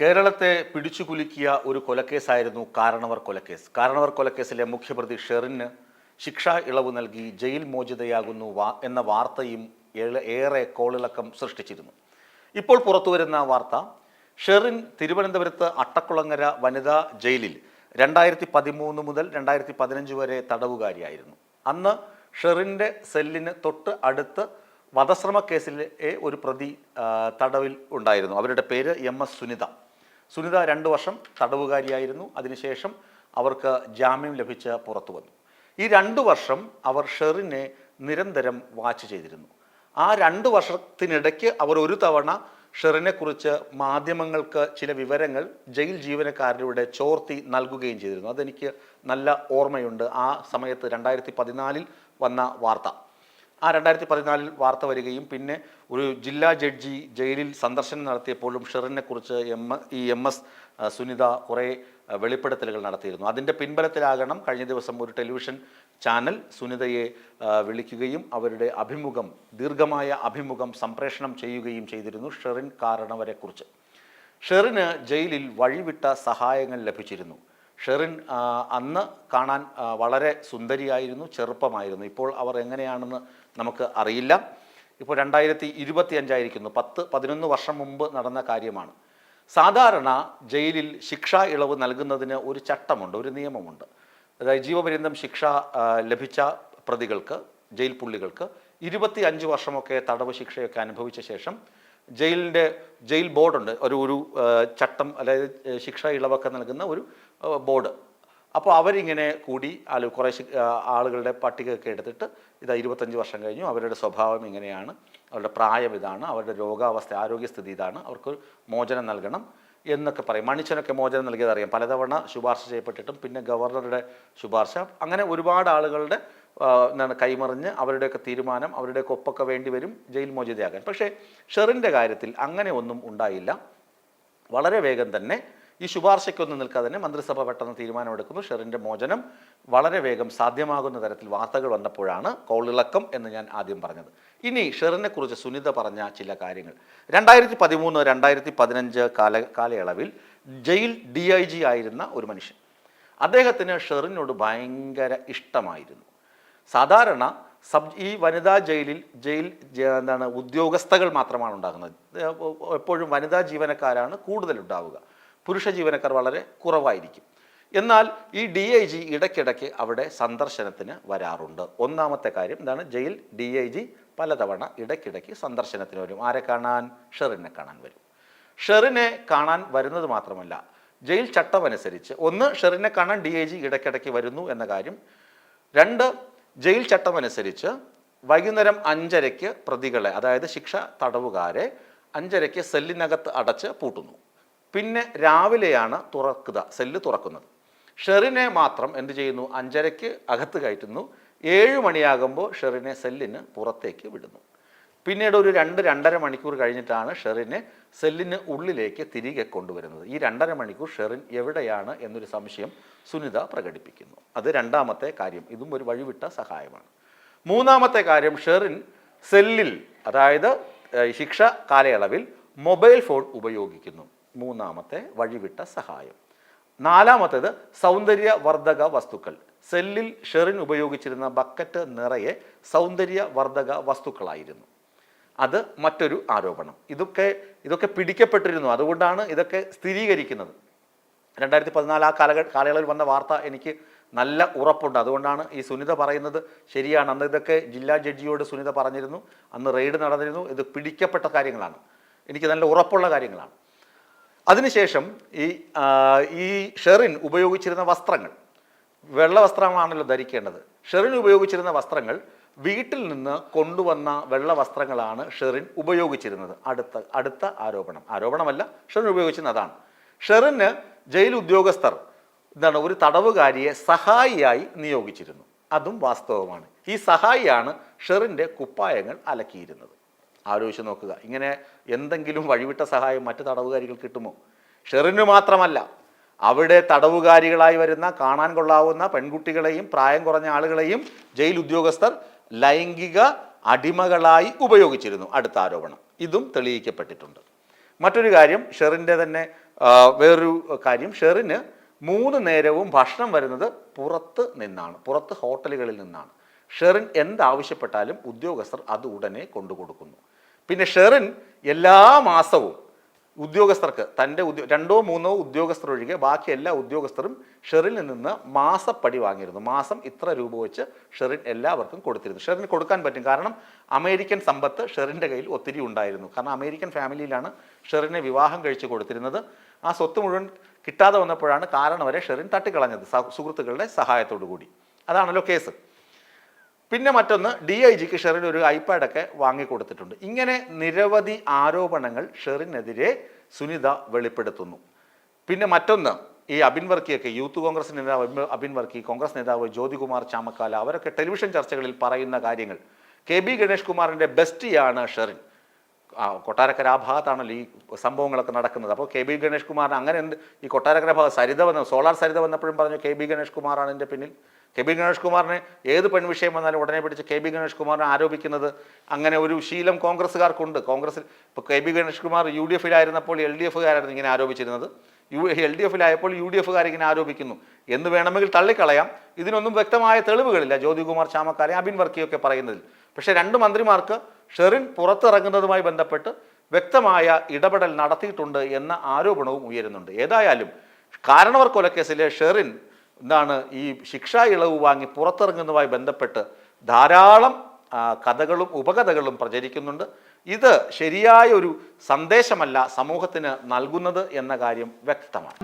കേരളത്തെ പിടിച്ചു കുലുക്കിയ ഒരു കൊലക്കേസായിരുന്നു കാരണവർ കൊലക്കേസ്. കാരണവർ കൊലക്കേസിലെ മുഖ്യപ്രതി ഷെറിന് ശിക്ഷാ ഇളവ് നൽകി ജയിൽ മോചിതയാകുന്നു വാ- എന്ന വാർത്തയും ഏറെ- കോളിളക്കം സൃഷ്ടിച്ചിരുന്നു. ഇപ്പോൾ പുറത്തുവരുന്ന വാർത്ത ഷെറിൻ തിരുവനന്തപുരത്ത് അട്ടക്കുളങ്ങര വനിതാ ജയിലിൽ രണ്ടായിരത്തി പതിമൂന്ന് മുതൽ രണ്ടായിരത്തി പതിനഞ്ച് വരെ തടവുകാരിയായിരുന്നു. അന്ന് ഷെറിന്റെ സെല്ലിന് തൊട്ട് അടുത്ത് വധശ്രമ കേസിലെ ഒരു പ്രതി തടവിൽ ഉണ്ടായിരുന്നു. അവരുടെ പേര് എം എസ് സുനിത. സുനിത രണ്ട് വർഷം തടവുകാരിയായിരുന്നു. അതിനുശേഷം അവർക്ക് ജാമ്യം ലഭിച്ച് പുറത്തു വന്നു. ഈ രണ്ട് വർഷം അവർ ഷെറിനെ നിരന്തരം വാച്ച് ചെയ്തിരുന്നു. ആ രണ്ട് വർഷത്തിനിടയ്ക്ക് അവർ ഒരു തവണ ഷെറിനെക്കുറിച്ച് മാധ്യമങ്ങൾക്ക് ചില വിവരങ്ങൾ ജയിൽ ജീവനക്കാരിലൂടെ ചോർത്തി നൽകുകയും ചെയ്തിരുന്നു. അതെനിക്ക് നല്ല ഓർമ്മയുണ്ട്. ആ സമയത്ത് രണ്ടായിരത്തി പതിനാലിൽ വന്ന വാർത്ത. ആ രണ്ടായിരത്തി പതിനാലിൽ വാർത്ത വരികയും പിന്നെ ഒരു ജില്ലാ ജഡ്ജി ജയിലിൽ സന്ദർശനം നടത്തിയപ്പോഴും ഷെറിനെ കുറിച്ച് എം ഈ എം എസ് സുനിത കുറേ വെളിപ്പെടുത്തലുകൾ നടത്തിയിരുന്നു. അതിന്റെ പിൻബലത്തിലാകണം കഴിഞ്ഞ ദിവസം ഒരു ടെലിവിഷൻ ചാനൽ സുനിതയെ വിളിക്കുകയും അവരുടെ അഭിമുഖം ദീർഘമായ അഭിമുഖം സംപ്രേഷണം ചെയ്യുകയും ചെയ്തിരുന്നു ഷെറിൻ കാരണവരെക്കുറിച്ച്. ഷെറിന് ജയിലിൽ വഴിവിട്ട സഹായങ്ങൾ ലഭിച്ചിരുന്നു. ഷെറിൻ അന്ന് കാണാൻ വളരെ സുന്ദരിയായിരുന്നു ചെറുപ്പമായിരുന്നു. ഇപ്പോൾ അവർ എങ്ങനെയാണെന്ന് നമുക്ക് അറിയില്ല. ഇപ്പോൾ രണ്ടായിരത്തി ഇരുപത്തി അഞ്ചായിരിക്കുന്നു പത്ത് പതിനൊന്ന് വർഷം മുമ്പ് നടന്ന കാര്യമാണ്. സാധാരണ ജയിലിൽ ശിക്ഷാ ഇളവ് നൽകുന്നതിന് ഒരു ചട്ടമുണ്ട് ഒരു നിയമമുണ്ട്. അതായത് ജീവപര്യന്തം ശിക്ഷ ലഭിച്ച പ്രതികൾക്ക് ജയിൽ പുള്ളികൾക്ക് ഇരുപത്തി അഞ്ച് വർഷമൊക്കെ തടവ് ശിക്ഷയൊക്കെ അനുഭവിച്ച ശേഷം ജയിലിന്റെ ജയിൽ ബോർഡുണ്ട്. ഒരു ഒരു ചട്ടം അതായത് ശിക്ഷ ഇളവൊക്കെ നൽകുന്ന ഒരു ബോർഡ്. അപ്പോൾ അവരിങ്ങനെ കൂടി ആലു കുറേ ആളുകളുടെ പട്ടികയൊക്കെ എടുത്തിട്ട് ഇതാ ഇരുപത്തഞ്ച് വർഷം കഴിഞ്ഞു. അവരുടെ സ്വഭാവം ഇങ്ങനെയാണ്. അവരുടെ പ്രായം ഇതാണ്. അവരുടെ രോഗാവസ്ഥ ആരോഗ്യസ്ഥിതി ഇതാണ്. അവർക്ക് മോചനം നൽകണം എന്നൊക്കെ പറയും. മണിച്ചനൊക്കെ മോചനം നൽകിയതറിയാം പലതവണ ശുപാർശ ചെയ്യപ്പെട്ടിട്ടും പിന്നെ ഗവർണറുടെ ശുപാർശ. അങ്ങനെ ഒരുപാട് ആളുകളുടെ എന്താണ് കൈമറിഞ്ഞ് അവരുടെയൊക്കെ തീരുമാനം അവരുടെയൊക്കെ ഒപ്പൊക്കെ വേണ്ടി വരും ജയിൽ മോചിതയാകാൻ. പക്ഷേ ഷെറിന്റെ കാര്യത്തിൽ അങ്ങനെ ഒന്നും ഉണ്ടായില്ല. വളരെ വേഗം തന്നെ ഈ ശുപാർശയ്ക്കൊന്നും നിൽക്കാതെ തന്നെ മന്ത്രിസഭ പെട്ടെന്ന് തീരുമാനമെടുക്കുന്നു. ഷെറിന്റെ മോചനം വളരെ വേഗം സാധ്യമാകുന്ന തരത്തിൽ വാർത്തകൾ വന്നപ്പോഴാണ് കോളിളക്കം എന്ന് ഞാൻ ആദ്യം പറഞ്ഞത്. ഇനി ഷെറിനെ കുറിച്ച് സുനിത പറഞ്ഞ ചില കാര്യങ്ങൾ. രണ്ടായിരത്തി പതിമൂന്ന് രണ്ടായിരത്തി പതിനഞ്ച് കാല കാലയളവിൽ ജയിൽ ഡി ഐ ജി ആയിരുന്ന ഒരു മനുഷ്യൻ. അദ്ദേഹത്തിന് ഷെറിനോട് ഭയങ്കര ഇഷ്ടമായിരുന്നു. സാധാരണ സബ് ഈ വനിതാ ജയിലിൽ ജയിൽ എന്താണ് ഉദ്യോഗസ്ഥകൾ മാത്രമാണ് ഉണ്ടാകുന്നത്. എപ്പോഴും വനിതാ ജീവനക്കാരാണ് കൂടുതൽ ഉണ്ടാവുക പുരുഷ ജീവനക്കാർ വളരെ കുറവായിരിക്കും. എന്നാൽ ഈ ഡി ഐ ജി ഇടയ്ക്കിടയ്ക്ക് അവിടെ സന്ദർശനത്തിന് വരാറുണ്ട്. ഒന്നാമത്തെ കാര്യം എന്താണ് ജയിൽ ഡി ഐ ജി പലതവണ ഇടയ്ക്കിടയ്ക്ക് സന്ദർശനത്തിന് വരും. ആരെ കാണാൻ? ഷെറിനെ കാണാൻ വരും. ഷെറിനെ കാണാൻ വരുന്നത് മാത്രമല്ല ജയിൽ ചട്ടമനുസരിച്ച് ഒന്ന് ഷെറിനെ കാണാൻ ഡി ഐ ജി ഇടയ്ക്കിടയ്ക്ക് വരുന്നു എന്ന കാര്യം. രണ്ട് ജയിൽ ചട്ടമനുസരിച്ച് വൈകുന്നേരം അഞ്ചരയ്ക്ക് പ്രതികളെ അതായത് ശിക്ഷ തടവുകാരെ അഞ്ചരയ്ക്ക് സെല്ലിനകത്ത് അടച്ച് പൂട്ടുന്നു. പിന്നെ രാവിലെയാണ് തുറക്കുക സെല്ല് തുറക്കുന്നത്. ഷെറിനെ മാത്രം എന്ത് ചെയ്യുന്നു? അഞ്ചരയ്ക്ക് അകത്ത് കയറ്റുന്നു. ഏഴ് മണിയാകുമ്പോൾ ഷെറിനെ സെല്ലിന് പുറത്തേക്ക് വിടുന്നു. പിന്നീട് ഒരു രണ്ട് രണ്ടര മണിക്കൂർ കഴിഞ്ഞിട്ടാണ് ഷെറിനെ സെല്ലിന് ഉള്ളിലേക്ക് തിരികെ കൊണ്ടുവരുന്നത്. ഈ രണ്ടര മണിക്കൂർ ഷെറിൻ എവിടെയാണ് എന്നൊരു സംശയം സുനിത പ്രകടിപ്പിക്കുന്നു. അത് രണ്ടാമത്തെ കാര്യം. ഇതും ഒരു വഴിവിട്ട സഹായമാണ്. മൂന്നാമത്തെ കാര്യം ഷെറിൻ സെല്ലിൽ അതായത് ശിക്ഷ കാലയളവിൽ മൊബൈൽ ഫോൺ ഉപയോഗിക്കുന്നു. മൂന്നാമത്തെ വഴിവിട്ട സഹായം. നാലാമത്തേത് സൗന്ദര്യവർദ്ധക വസ്തുക്കൾ. സെല്ലിൽ ഷെറിൻ ഉപയോഗിച്ചിരുന്ന ബക്കറ്റ് നിറയെ സൗന്ദര്യവർദ്ധക വസ്തുക്കളായിരുന്നു. അത് മറ്റൊരു ആരോപണം. ഇതൊക്കെ ഇതൊക്കെ പിടിക്കപ്പെട്ടിരുന്നു. അതുകൊണ്ടാണ് ഇതൊക്കെ സ്ഥിരീകരിക്കുന്നത്. രണ്ടായിരത്തി പതിനാല് ആ കാലഘ കാലയളവിൽ വന്ന വാർത്ത എനിക്ക് നല്ല ഉറപ്പുണ്ട്. അതുകൊണ്ടാണ് ഈ സുനിത പറയുന്നത് ശരിയാണ്. അന്ന് ഇതൊക്കെ ജില്ലാ ജഡ്ജിയോട് സുനിത പറഞ്ഞിരുന്നു. അന്ന് റെയ്ഡ് നടന്നിരുന്നു. ഇത് പിടിക്കപ്പെട്ട കാര്യങ്ങളാണ്. എനിക്ക് നല്ല ഉറപ്പുള്ള കാര്യങ്ങളാണ്. അതിനുശേഷം ഈ ഈ ഷെറിൻ ഉപയോഗിച്ചിരുന്ന വസ്ത്രങ്ങൾ വെള്ള വസ്ത്രമാണല്ലോ ധരിക്കേണ്ടത്. ഷെറിൻ ഉപയോഗിച്ചിരുന്ന വസ്ത്രങ്ങൾ വീട്ടിൽ നിന്ന് കൊണ്ടുവന്ന വെള്ള വസ്ത്രങ്ങളാണ് ഷെറിൻ ഉപയോഗിച്ചിരുന്നത്. അടുത്ത അടുത്ത ആരോപണം. ആരോപണമല്ല ഷെറിൻ ഉപയോഗിച്ചിരുന്നത് അതാണ് ഷെറിന് ജയിൽ ഉദ്യോഗസ്ഥർ എന്താണ് ഒരു തടവുകാരിയെ സഹായിയായി നിയോഗിച്ചിരുന്നു. അതും വാസ്തവമാണ്. ഈ സഹായിയാണ് ഷെറിന്റെ കുപ്പായങ്ങൾ അലക്കിയിരുന്നത്. ആലോചിച്ച് നോക്കുക. ഇങ്ങനെ എന്തെങ്കിലും വഴിവിട്ട സഹായം മറ്റ് തടവുകാരികൾ കിട്ടുമോ? ഷെറിന് മാത്രമല്ല അവിടെ തടവുകാരികളായി വരുന്ന കാണാൻ കൊള്ളാവുന്ന പെൺകുട്ടികളെയും പ്രായം കുറഞ്ഞ ആളുകളെയും ജയിൽ ഉദ്യോഗസ്ഥർ ലൈംഗിക അടിമകളായി ഉപയോഗിച്ചിരുന്നു. അടുത്ത ആരോപണം. ഇതും തെളിയിക്കപ്പെട്ടിട്ടുണ്ട്. മറ്റൊരു കാര്യം ഷെറിന്റെ തന്നെ വേറൊരു കാര്യം. ഷെറിന് മൂന്ന് നേരവും ഭക്ഷണം വരുന്നത് പുറത്ത് നിന്നാണ് പുറത്ത് ഹോട്ടലുകളിൽ നിന്നാണ്. ഷെറിൻ എന്താവശ്യപ്പെട്ടാലും ഉദ്യോഗസ്ഥർ അത് ഉടനെ കൊണ്ടുകൊടുക്കുന്നു. പിന്നെ ഷെറിൻ എല്ലാ മാസവും ഉദ്യോഗസ്ഥർക്ക് തന്റെ ഉദ്യോ രണ്ടോ മൂന്നോ ഉദ്യോഗസ്ഥർ ഒഴികെ ബാക്കി എല്ലാ ഉദ്യോഗസ്ഥരും ഷെറിനിൽ നിന്ന് മാസപ്പടി വാങ്ങിയിരുന്നു. മാസം ഇത്ര രൂപ വെച്ച് ഷെറിൻ എല്ലാവർക്കും കൊടുത്തിരുന്നു. ഷെറിന് കൊടുക്കാൻ പറ്റും. കാരണം അമേരിക്കൻ സമ്പത്ത് ഷെറിന്റെ കയ്യിൽ ഒത്തിരി ഉണ്ടായിരുന്നു. കാരണം അമേരിക്കൻ ഫാമിലിയിലാണ് ഷെറിനെ വിവാഹം കഴിച്ച് കൊടുത്തിരുന്നത്. ആ സ്വത്ത് മുഴുവൻ കിട്ടാതെ വന്നപ്പോഴാണ് കാരണം വരെ ഷെറിൻ തട്ടിക്കളഞ്ഞത് സഹ- സുഹൃത്തുക്കളുടെ സഹായത്തോടു കൂടി അതാണല്ലോ കേസ്. പിന്നെ മറ്റൊന്ന് ഡി ഐ ജിക്ക് ഷെറിൻ ഒരു ഐപാഡൊക്കെ വാങ്ങിക്കൊടുത്തിട്ടുണ്ട്. ഇങ്ങനെ നിരവധി ആരോപണങ്ങൾ ഷെറിനെതിരെ സുനിത വെളിപ്പെടുത്തുന്നു. പിന്നെ മറ്റൊന്ന് ഈ അബിൻ വർക്കിയൊക്കെ യൂത്ത് കോൺഗ്രസ് നേതാവ് അബിൻ- വർക്കി കോൺഗ്രസ് നേതാവ് ജ്യോതികുമാർ ചാമക്കാല അവരൊക്കെ ടെലിവിഷൻ ചർച്ചകളിൽ പറയുന്ന കാര്യങ്ങൾ. കെ ബി ഗണേഷ് കുമാറിന്റെ ബെസ്റ്റിയാണ് ഷെറിൻ. ആ കൊട്ടാരക്കര ആ ഭാഗത്താണല്ലോ ഈ സംഭവങ്ങളൊക്കെ നടക്കുന്നത്. അപ്പോൾ കെ ബി ഗണേഷ് കുമാറിന് അങ്ങനെ എന്ത് ഈ കൊട്ടാരക്കര ഭാഗം സരിത വന്ന സോളാർ സരിത വന്നപ്പോഴും പറഞ്ഞു കെ ബി ഗണേഷ് കുമാറാണ് എന്റെ പിന്നിൽ. കെ ബി ഗണേഷ് കുമാറിനെ ഏത് പെൺവിഷയം വന്നാലും ഉടനെ പിടിച്ച് കെ ബി ഗണേഷ് കുമാറിനെ ആരോപിക്കുന്നത് അങ്ങനെ ഒരു ശീലം കോൺഗ്രസ്സുകാർക്കുണ്ട്. കോൺഗ്രസ്സിൽ ഇപ്പോൾ K B Ganesh Kumar U D എഫിലായിരുന്നപ്പോൾ L D എഫുകാരായിരുന്നു ഇങ്ങനെ ആരോപിച്ചിരുന്നത്. യു എൽ ഡി എഫിലായപ്പോൾ യു ഡി എഫുകാർ ഇങ്ങനെ ആരോപിക്കുന്നു. എന്ന് വേണമെങ്കിൽ തള്ളിക്കളയാം. ഇതിനൊന്നും വ്യക്തമായ തെളിവുകളില്ല. ജ്യോതികുമാർ ചാമക്കാരെ അബിൻ വർക്കിയൊക്കെ പറയുന്നതിൽ. പക്ഷേ രണ്ട് മന്ത്രിമാർക്ക് ഷെറിൻ പുറത്തിറങ്ങുന്നതുമായി ബന്ധപ്പെട്ട് വ്യക്തമായ ഇടപെടൽ നടത്തിയിട്ടുണ്ട് എന്ന ആരോപണവും ഉയരുന്നുണ്ട്. ഏതായാലും കാരണവർ കൊലക്കേസിലെ ഷെറിൻ എന്താണ് ഈ ശിക്ഷാ ഇളവ് വാങ്ങി പുറത്തിറങ്ങുന്നതുമായി ബന്ധപ്പെട്ട് ധാരാളം കഥകളും ഉപകഥകളും പ്രചരിക്കുന്നുണ്ട്. ഇത് ശരിയായ ഒരു സന്ദേശമല്ല സമൂഹത്തിന് നൽകുന്നത് എന്ന കാര്യം വ്യക്തമാണ്.